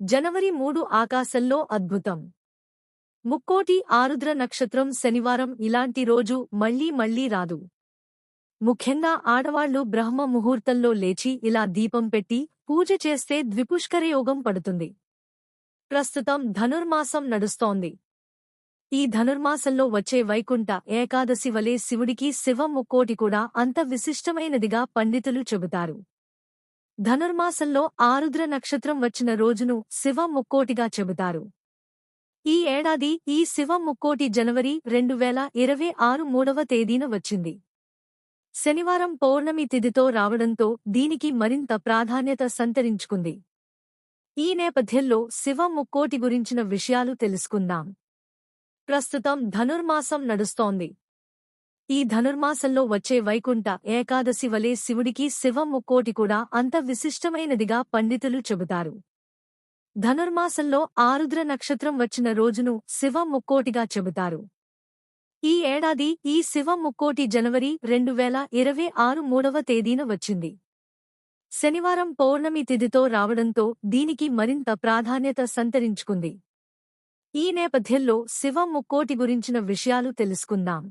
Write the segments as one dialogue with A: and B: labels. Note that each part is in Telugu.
A: జనవరి మూడు ఆకాశంలో అద్భుతం. ముక్కోటి ఆరుద్ర నక్షత్రం శనివారం ఇలాంటి రోజు మళ్ళీ మళ్ళీ రాదు. ముఖ్యంగా ఆడవాళ్ళు బ్రహ్మ ముహూర్తంలో లేచి ఇలా దీపం పెట్టి పూజ చేస్తే ద్విపుష్కరయోగం పడుతుంది. ప్రస్తుతం ధనుర్మాసం నడుస్తోంది. ఈ ధనుర్మాసంలో వచ్చే వైకుంఠ ఏకాదశి వలె శివుడికి శివ ముక్కోటి కూడా అంత విశిష్టమైనదిగా పండితులు చెబుతారు. ధనుర్మాసంలో ఆరుద్ర నక్షత్రం వచ్చిన రోజును శివ ముక్కోటిగా చెబుతారు. ఈ ఏడాది ఈ శివ ముక్కోటి జనవరి రెండు వేల ఇరవై ఆరు మూడవ తేదీన వచ్చింది. శనివారం పౌర్ణమి తిథితో రావడంతో దీనికి మరింత ప్రాధాన్యత సంతరించుకుంది. ఈ నేపథ్యంలో శివ ముక్కోటి గురించిన విషయాలు తెలుసుకుందాం. ప్రస్తుతం ధనుర్మాసం నడుస్తోంది. ఈ ధనుర్మాసంలో వచ్చే వైకుంఠ ఏకాదశి వలె శివుడికి శివ ముక్కోటి కూడా అంత విశిష్టమైనదిగా పండితులు చెబుతారు. ధనుర్మాసంలో ఆరుద్ర నక్షత్రం వచ్చిన రోజును శివ ముక్కోటిగా చెబుతారు. ఈ ఏడాది ఈ శివ ముక్కోటి జనవరి రెండు వేల ఇరవై ఆరు మూడవ తేదీన వచ్చింది. శనివారం పౌర్ణమి తిథితో రావడంతో దీనికి మరింత ప్రాధాన్యత సంతరించుకుంది. ఈ నేపథ్యంలో శివ ముక్కోటి గురించిన విషయాలు తెలుసుకుందాం.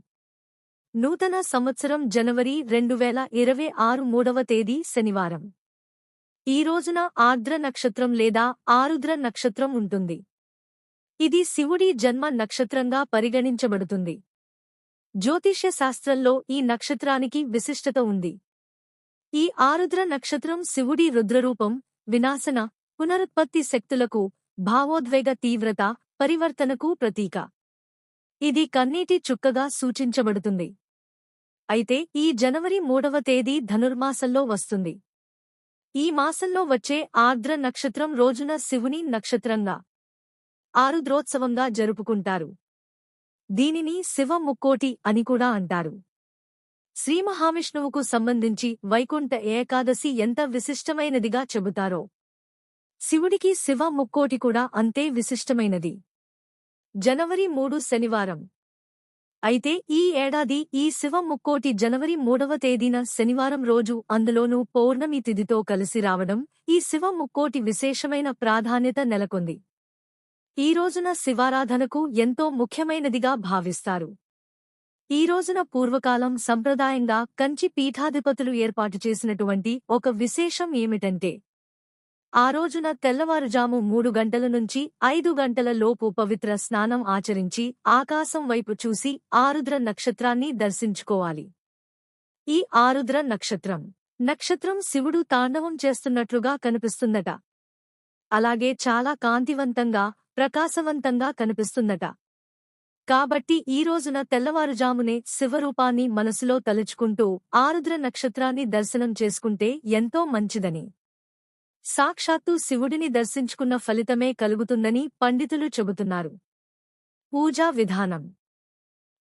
A: నూతన సంవత్సరం జనవరి రెండు వేల ఇరవై ఆరు మూడవ తేదీ శనివారం. ఈ రోజున ఆర్ద్ర నక్షత్రం లేదా ఆరుద్ర నక్షత్రం ఉంటుంది. ఇది శివుడి జన్మ నక్షత్రంగా పరిగణించబడుతుంది. జ్యోతిష్య శాస్త్రంలో ఈ నక్షత్రానికి విశిష్టత ఉంది. ఈ ఆరుద్ర నక్షత్రం శివుడి రుద్రరూపం వినాశన పునరుత్పత్తి శక్తులకు భావోద్వేగ తీవ్రత పరివర్తనకు ప్రతీక. ఇది కన్నీటి చుక్కగా సూచించబడుతుంది. అయితే ఈ జనవరి మూడవ తేదీ ధనుర్మాసంలో వస్తుంది. ఈ మాసంలో వచ్చే ఆర్ద్ర నక్షత్రం రోజున శివుని నక్షత్రంగా ఆరుద్రోత్సవంగా జరుపుకుంటారు. దీనిని శివ ముక్కోటి అని కూడా అంటారు. శ్రీమహావిష్ణువుకు సంబంధించి వైకుంఠ ఏకాదశి ఎంత విశిష్టమైనదిగా చెబుతారో శివుడికి శివ ముక్కోటి కూడా అంతే విశిష్టమైనది. జనవరి మూడు శనివారం. అయితే ఈ ఏడాది ఈ శివ ముక్కోటి జనవరి మూడవ తేదీన శనివారం రోజు అందులోనూ పౌర్ణమి తిథితో కలిసి రావడం ఈ శివ ముక్కోటి విశేషమైన ప్రాధాన్యత నెలకొంది. ఈ రోజున శివారాధనకు ఎంతో ముఖ్యమైనదిగా భావిస్తారు. ఈ రోజున పూర్వకాలం సంప్రదాయంగా కంచి పీఠాధిపతులు ఏర్పాటు చేసినటువంటి ఒక విశేషం ఏమిటంటే ఆ రోజున తెల్లవారుజాము మూడు గంటల నుంచి ఐదు గంటల లోపు పవిత్ర స్నానం ఆచరించి ఆకాశం వైపు చూసి ఆరుద్ర నక్షత్రాన్ని దర్శించుకోవాలి. ఈ ఆరుద్ర నక్షత్రం. నక్షత్రం శివుడు తాండవం చేస్తున్నట్లుగా కనిపిస్తుందట. అలాగే చాలా కాంతివంతంగా ప్రకాశవంతంగా కనిపిస్తుందట. కాబట్టి ఈ రోజున తెల్లవారుజామునే శివరూపాన్ని మనసులో తలుచుకుంటూ ఆరుద్ర నక్షత్రాన్ని దర్శనం చేసుకుంటే ఎంతో మంచిదని. సాక్షాత్తు శివుడిని దర్శించుకున్న ఫలితమే కలుగుతుందని పండితులు చెబుతున్నారు. పూజా విధానం.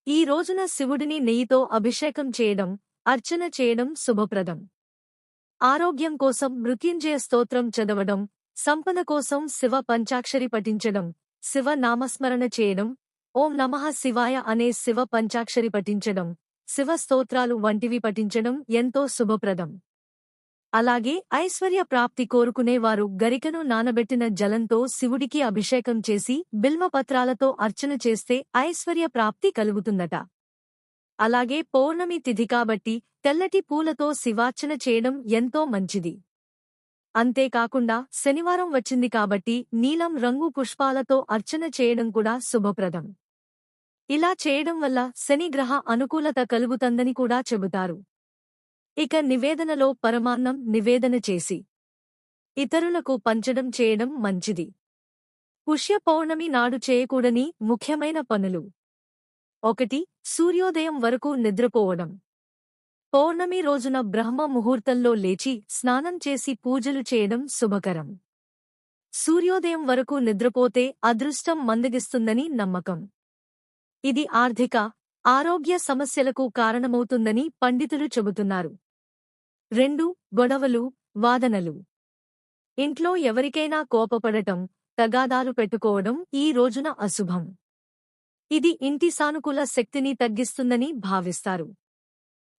A: ఈ రోజున శివుడిని నెయ్యితో అభిషేకం చేయడం అర్చన చేయడం శుభప్రదం. ఆరోగ్యం కోసం మృత్యుంజయ స్తోత్రం చదవడం సంపద కోసం శివ పంచాక్షరి పఠించడం శివ నామస్మరణ చేయడం ఓం నమః శివాయ అనే శివ పంచాక్షరి పఠించడం శివ స్తోత్రాలు వంటివి పఠించడం ఎంతో శుభప్రదం. అలాగే ఐశ్వర్య ప్రాప్తి కోరుకునేవారు గరికను నానబెట్టిన జలంతో శివుడికి అభిషేకం చేసి బిల్వపత్రాలతో అర్చన చేస్తే ఐశ్వర్య ప్రాప్తి కలుగుతుందట. అలాగే పౌర్ణమి తిథి కాబట్టి తెల్లటి పూలతో శివార్చన చేయడం ఎంతో మంచిది. అంతేకాకుండా శనివారం వచ్చింది కాబట్టి నీలం రంగు పుష్పాలతో అర్చన చేయడం కూడా శుభప్రదం. ఇలా చేయడం వల్ల శనిగ్రహ అనుకూలత కలుగుతందని కూడా చెబుతారు. ఇక నివేదనలో పరమాన్నం నివేదన చేసి ఇతరులకు పంచడం చేయడం మంచిది. పుష్య పౌర్ణమి నాడు చేయకూడని ముఖ్యమైన పనులు. ఒకటి సూర్యోదయం వరకు నిద్రపోవడం. పౌర్ణమి రోజున బ్రహ్మ ముహూర్తంలో లేచి స్నానం చేసి పూజలు చేయడం శుభకరం. సూర్యోదయం వరకు నిద్రపోతే అదృష్టం మందగిస్తుందని నమ్మకం. ఇది ఆర్థిక ఆరోగ్య సమస్యలకు కారణమవుతుందని పండితులు చెబుతున్నారు. రెండు గొడవలు వాదనలు. ఇంట్లో ఎవరికైనా కోపపడటం తగాదాలు పెట్టుకోవడం ఈ రోజున అశుభం. ఇది ఇంటి సానుకూల శక్తిని తగ్గిస్తుందని భావిస్తారు.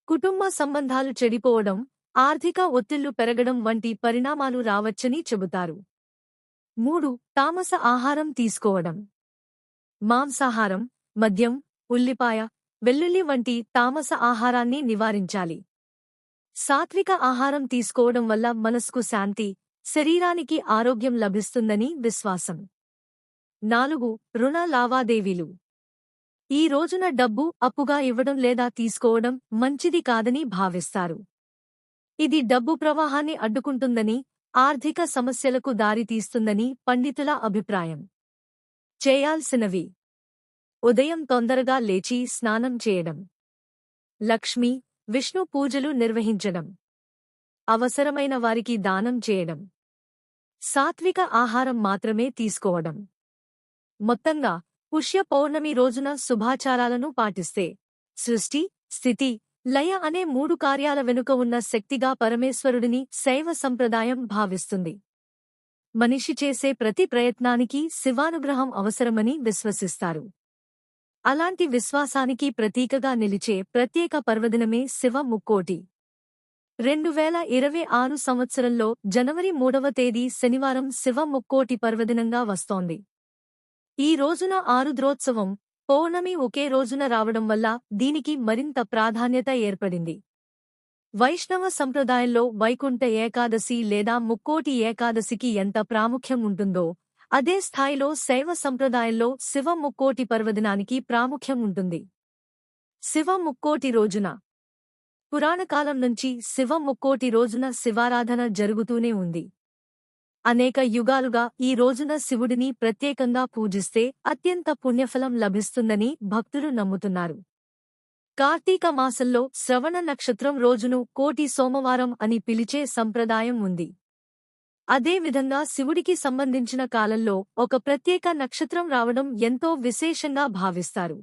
A: కుటుంబ సంబంధాలు చెడిపోవడం ఆర్థిక ఒత్తిళ్ళు పెరగడం వంటి పరిణామాలు రావచ్చని చెబుతారు. మూడు తామస ఆహారం తీసుకోవడం. మాంసాహారం మద్యం ఉల్లిపాయ వెల్లుల్లి వంటి తామస ఆహారాన్ని నివారించాలి. సాత్విక ఆహారం తీసుకోవడం వల్ల మనస్కు శాంతి శరీరానికి ఆరోగ్యం లభిస్తుందని విశ్వాసం. నాలుగు రుణ లావాదేవీలు. ఈ రోజున డబ్బు అప్పుగా ఇవ్వడం లేదా తీసుకోవడం మంచిది కాదని భావిస్తారు. ఇది డబ్బు ప్రవాహాన్ని అడ్డుకుంటుందని ఆర్థిక సమస్యలకు దారితీస్తుందని పండితుల అభిప్రాయం. చేయాల్సినవి. ఉదయం తొందరగా లేచి స్నానం చేయడం. లక్ష్మి విష్ణు పూజలు నిర్వహించడం. అవసరమైన వారికి దానం చేయడం. సాత్విక ఆహారం మాత్రమే తీసుకోవడం. మొత్తంగా పుష్య పౌర్ణమి రోజున శుభాచారాలను పాటిస్తే సృష్టి స్థితి లయ అనే మూడు కార్యాల వెనుక ఉన్న శక్తిగా పరమేశ్వరుడిని శైవ సంప్రదాయం భావిస్తుంది. మనిషి చేసే ప్రతి ప్రయత్నానికి శివానుగ్రహం అవసరమని విశ్వసిస్తారు. అలాంటి విశ్వాసానికి ప్రతీకగా నిలిచే ప్రత్యేక పర్వదినమే శివ ముక్కోటి. రెండు వేల ఇరవై ఆరు సంవత్సరంలో జనవరి మూడవ తేదీ శనివారం శివ ముక్కోటి పర్వదినంగా వస్తోంది. ఈ రోజున ఆరుద్రోత్సవం పౌర్ణమి ఒకే రోజున రావడం వల్ల దీనికి మరింత ప్రాధాన్యత ఏర్పడింది. వైష్ణవ సంప్రదాయంలో వైకుంఠ ఏకాదశి లేదా ముక్కోటి ఏకాదశికి ఎంత ప్రాముఖ్యం ఉంటుందో అదే స్థాయిలో శైవ సంప్రదాయంలో శివ ముక్కోటి పర్వదినానికి ప్రాముఖ్యం ఉంటుంది. శివ ముక్కోటి రోజున. పురాణకాలం నుంచి శివ ముక్కోటి రోజున శివారాధన జరుగుతూనే ఉంది. అనేక యుగాలుగా ఈ రోజున శివుడిని ప్రత్యేకంగా పూజిస్తే అత్యంత పుణ్యఫలం లభిస్తుందని భక్తులు నమ్ముతున్నారు. కార్తీక మాసంలో శ్రవణ నక్షత్రం రోజును కోటి సోమవారం అని పిలిచే సంప్రదాయం ఉంది. అదేవిధంగా శివుడికి సంబంధించిన కాలంలో ఒక ప్రత్యేక నక్షత్రం రావడం ఎంతో విశేషంగా భావిస్తారు.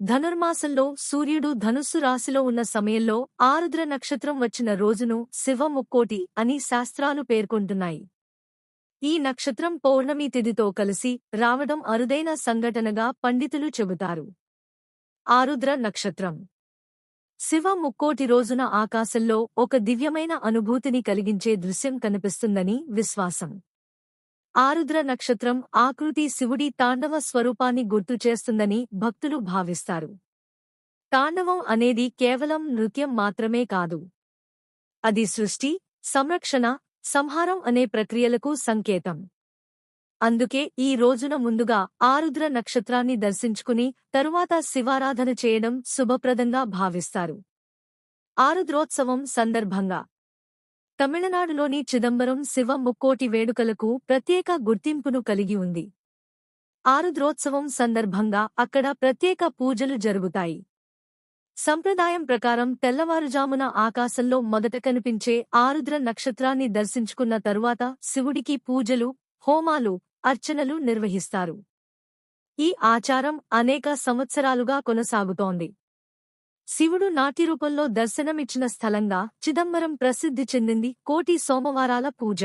A: ధనుర్మాసంలో సూర్యుడు ధనుస్సు రాశిలో ఉన్న సమయంలో ఆరుద్ర నక్షత్రం వచ్చిన రోజును శివ ముక్కోటి అని శాస్త్రాలు పేర్కొంటున్నాయి. ఈ నక్షత్రం పౌర్ణమి తిథితో కలిసి రావడం అరుదైన సంఘటనగా పండితులు చెబుతారు. ఆరుద్ర నక్షత్రం శివ ముక్కోటి రోజున ఆకాశంలో ఒక దివ్యమైన అనుభూతిని కలిగించే దృశ్యం కనిపిస్తుందని విశ్వాసం. ఆరుద్ర నక్షత్రం ఆకృతి శివుడి తాండవ స్వరూపాన్ని గుర్తుచేస్తుందని భక్తులు భావిస్తారు. తాండవం అనేది కేవలం నృత్యం మాత్రమే కాదు. అది సృష్టి సంరక్షణ సంహారం అనే ప్రక్రియలకు సంకేతం. అందుకే ఈ రోజున ముందుగా ఆరుద్ర నక్షత్రాన్ని దర్శించుకుని తరువాత శివారాధన చేయడం శుభప్రదంగా భావిస్తారు. ఆరుద్రోత్సవం సందర్భంగా తమిళనాడులోని చిదంబరం శివ ముక్కోటి వేడుకలకు ప్రత్యేక గుర్తింపును కలిగి ఉంది. ఆరుద్రోత్సవం సందర్భంగా అక్కడ ప్రత్యేక పూజలు జరుగుతాయి. సంప్రదాయం ప్రకారం తెల్లవారుజామున ఆకాశంలో మొదట కనిపించే ఆరుద్ర నక్షత్రాన్ని దర్శించుకున్న తరువాత శివుడికి పూజలు హోమాలు అర్చనలు నిర్వహిస్తారు. ఈ ఆచారం అనేక సంవత్సరాలుగా కొనసాగుతోంది. శివుడు నాట్యరూపంలో దర్శనమిచ్చిన స్థలంగా చిదంబరం ప్రసిద్ధి చెందింది కోటి సోమవారాల పూజ.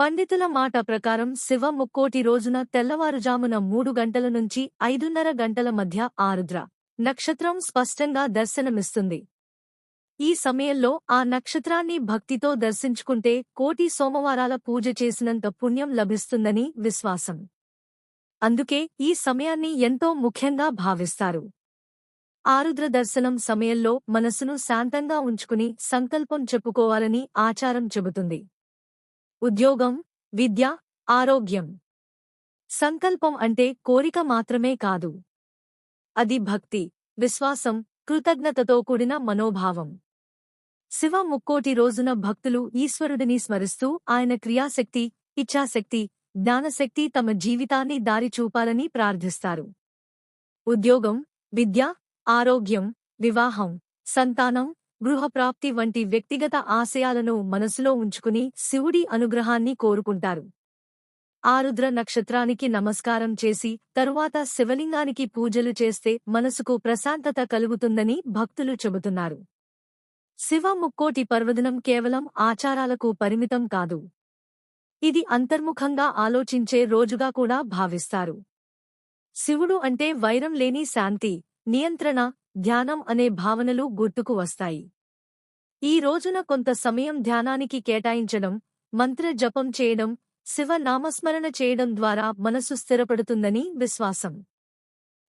A: పండితుల మాట ప్రకారం శివ ముక్కోటి రోజున తెల్లవారుజామున మూడు గంటల నుంచి ఐదున్నర గంటల మధ్య ఆరుద్ర నక్షత్రం స్పష్టంగా దర్శనమిస్తుంది. ఈ సమయంలో ఆ నక్షత్రాన్ని భక్తితో దర్శించుకుంటే కోటి సోమవారాల పూజ చేసినంత పుణ్యం లభిస్తుందని విశ్వాసం. అందుకే ఈ సమయాన్ని ఎంతో ముఖ్యంగా భావిస్తారు. ఆరుద్ర దర్శనం సమయంలో మనసును శాంతంగా ఉంచుకుని సంకల్పం చెప్పుకోవాలని ఆచారం చెబుతుంది. ఉద్యోగం విద్య ఆరోగ్యం. సంకల్పం అంటే కోరిక మాత్రమే కాదు. అది భక్తి విశ్వాసం కృతజ్ఞతతో కూడిన మనోభావం. శివ ముక్కోటి రోజున భక్తులు ఈశ్వరుడిని స్మరిస్తూ ఆయన క్రియాశక్తి ఇచ్ఛాశక్తి జ్ఞానశక్తి తమ జీవితాన్ని దారి చూపాలని ప్రార్థిస్తారు. ఉద్యోగం విద్య ఆరోగ్యం వివాహం సంతానం గృహప్రాప్తి వంటి వ్యక్తిగత ఆశయాలను మనసులో ఉంచుకుని శివుడి అనుగ్రహాన్ని కోరుకుంటారు. ఆరుద్ర నక్షత్రానికి నమస్కారం చేసి తరువాత శివలింగానికి పూజలు చేస్తే మనసుకు ప్రశాంతత కలుగుతుందని భక్తులు చెబుతున్నారు. శివ ముక్కోటి పర్వదినం కేవలం ఆచారాలకు పరిమితం కాదు. ఇది అంతర్ముఖంగా ఆలోచించే రోజుగా కూడా భావిస్తారు. శివుడు అంటే వైరం లేని శాంతి నియంత్రణ ధ్యానం అనే భావనలు గుర్తుకు వస్తాయి. ఈ రోజున కొంత సమయం ధ్యానానికి కేటాయించడం మంత్ర జపం చేయడం శివ నామస్మరణ చేయడం ద్వారా మనసు స్థిరపడుతుందని విశ్వాసం.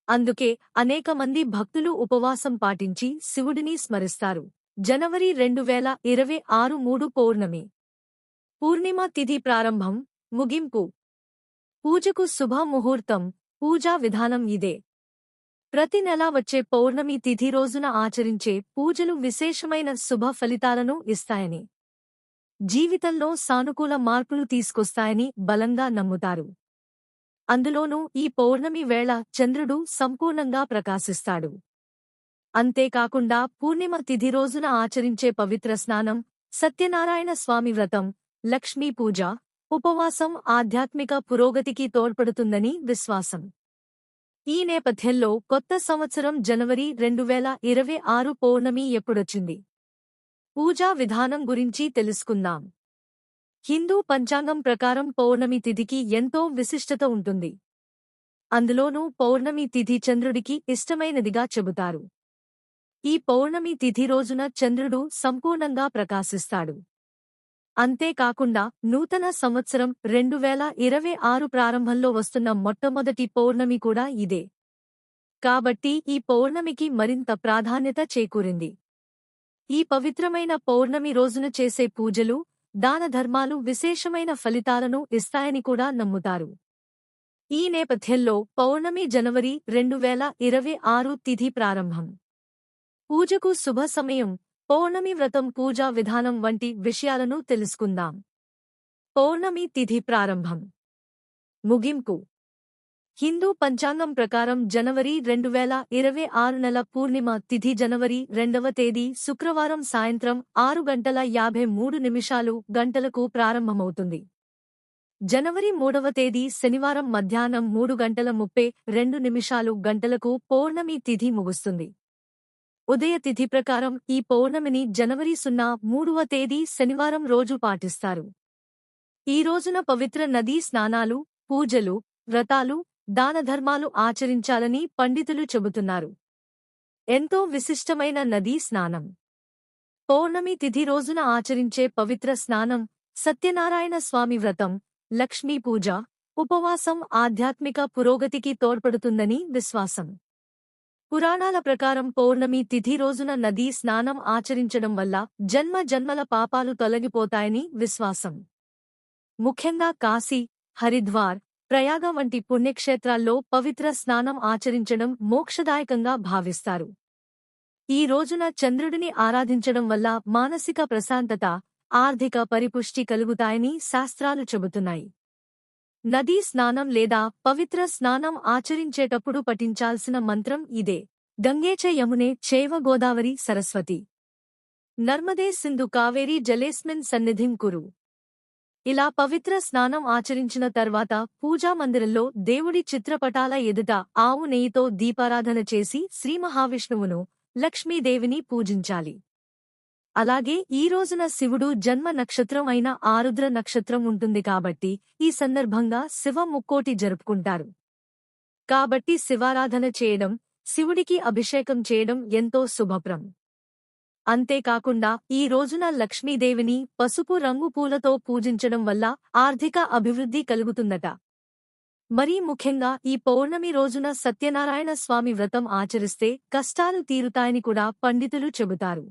A: అందుకే అనేక మంది భక్తులు ఉపవాసం పాటించి శివుడిని స్మరిస్తారు. జనవరి రెండు వేల ఇరవై ఆరు మూడు పౌర్ణమి. పూర్ణిమ తిథి ప్రారంభం ముగింపు. పూజకు శుభ ముహూర్తం పూజా విధానం ఇదే. ప్రతి నెలా వచ్చే పౌర్ణమి తిథి రోజున ఆచరించే పూజలు విశేషమైన శుభ ఫలితాలను ఇస్తాయని. జీవితంలో సానుకూల మార్పులు తీసుకొస్తాయని బలంగా నమ్ముతారు. అందులోనూ ఈ పౌర్ణమి వేళ చంద్రుడు సంపూర్ణంగా ప్రకాశిస్తాడు. అంతేకాకుండా పూర్ణిమ తిథి రోజున ఆచరించే పవిత్ర స్నానం సత్యనారాయణ స్వామి వ్రతం లక్ష్మీ పూజ ఉపవాసం ఆధ్యాత్మిక పురోగతికి తోడ్పడుతుందని విశ్వాసం. ఈ నేపథ్యంలో కొత్త సంవత్సరం జనవరి రెండు వేల ఇరవై ఆరు పౌర్ణమి ఎప్పుడొచ్చింది? పూజా విధానం గురించి తెలుసుకుందాం. హిందూ పంచాంగం ప్రకారం పౌర్ణమి తిథికి ఎంతో విశిష్టత ఉంటుంది. అందులోనూ పౌర్ణమి తిథి చంద్రుడికి ఇష్టమైనదిగా చెబుతారు. ఈ పౌర్ణమి తిథి రోజున చంద్రుడు సంపూర్ణంగా ప్రకాశిస్తాడు. అంతేకాకుండా నూతన సంవత్సరం రెండు వేల ఇరవై ఆరు ప్రారంభంలో వస్తున్న మొట్టమొదటి పౌర్ణమి కూడా ఇదే. కాబట్టి ఈ పౌర్ణమికి మరింత ప్రాధాన్యత చేకూరింది. ఈ పవిత్రమైన పౌర్ణమి రోజున చేసే పూజలు దానధర్మాలు విశేషమైన ఫలితాలను ఇస్తాయని కూడా నమ్ముతారు. ఈ నేపథ్యంలో పౌర్ణమి జనవరి రెండు వేల ఇరవై ఆరు తిథి ప్రారంభం. పూజకు శుభ సమయం. పౌర్ణమి వ్రతం పూజా విధానం వంటి విషయాలను తెలుసుకుందాం. పౌర్ణమి తిథి ప్రారంభం. ముగింపు. హిందూ పంచాంగం ప్రకారం జనవరి రెండు వేల ఇరవై ఆరు నెల పూర్ణిమ తిథి జనవరి రెండవ తేదీ శుక్రవారం సాయంత్రం ఆరు గంటల యాభై మూడు నిమిషాలు గంటలకు ప్రారంభమవుతుంది. జనవరి మూడవ తేదీ శనివారం మధ్యాహ్నం మూడు గంటల ముప్పై రెండు నిమిషాలు గంటలకు పౌర్ణమి తిథి ముగుస్తుంది. ఉదయ తిథి ప్రకారం ఈ పౌర్ణమిని జనవరి సున్నా మూడవ తేదీ శనివారం రోజు పాటిస్తారు. ఈ రోజున పవిత్ర నదీ స్నానాలు పూజలు వ్రతాలు దానధర్మాలు ఆచరించాలని పండితులు చెబుతున్నారు. ఎంతో విశిష్టమైన నదీ స్నానం. పౌర్ణమి తిథి రోజున ఆచరించే పవిత్ర స్నానం సత్యనారాయణ స్వామి వ్రతం లక్ష్మీ పూజ ఉపవాసం ఆధ్యాత్మిక పురోగతికి తోడ్పడుతుందని విశ్వాసం. పురాణాల ప్రకారం పౌర్ణమి తిథి రోజున నదీ స్నానం ఆచరించడం వల్ల జన్మ జన్మల పాపాలు తొలగిపోతాయని విశ్వాసం. ముఖ్యంగా కాశీ హరిద్వార్ ప్రయాగ వంటి పుణ్యక్షేత్రాల్లో పవిత్ర స్నానం ఆచరించడం మోక్షదాయకంగా భావిస్తారు. ఈ రోజున చంద్రుడిని ఆరాధించడం వల్ల మానసిక ప్రశాంతత ఆర్థిక పరిపుష్టి కలుగుతాయని శాస్త్రాలు చెబుతున్నాయి. నదీ స్నానం లేదా పవిత్ర స్నానం ఆచరించేటప్పుడు పఠించాల్సిన మంత్రం ఇదే. గంగేచ యమునే చేవ గోదావరి సరస్వతి. నర్మదే సింధు కావేరీ జలేస్మిన్ సన్నిధిం కురు. ఇలా పవిత్ర స్నానం ఆచరించిన తర్వాత పూజామందిరంలో దేవుడి చిత్రపటాల ఎదుట ఆవు నెయ్యితో దీపారాధన చేసి శ్రీ మహావిష్ణువును లక్ష్మీదేవిని పూజించాలి. అలాగే ఈ రోజున శివుడు జన్మ నక్షత్రం అయిన ఆరుద్ర నక్షత్రం ఉంటుంది కాబట్టి ఈ సందర్భంగా శివ ముక్కోటి జరుపుకుంటారు. కాబట్టి శివారాధన చేయడం శివుడికి అభిషేకం చేయడం ఎంతో శుభప్రం. అంతేకాకుండా ఈ రోజున లక్ష్మీదేవిని పసుపు రంగు పూలతో పూజించడం వల్ల ఆర్థిక అభివృద్ధి కలుగుతుందట. మరీ ముఖ్యంగా ఈ పౌర్ణమి రోజున సత్యనారాయణ స్వామి వ్రతం ఆచరిస్తే కష్టాలు తీరుతాయని కూడా పండితులు చెబుతారు.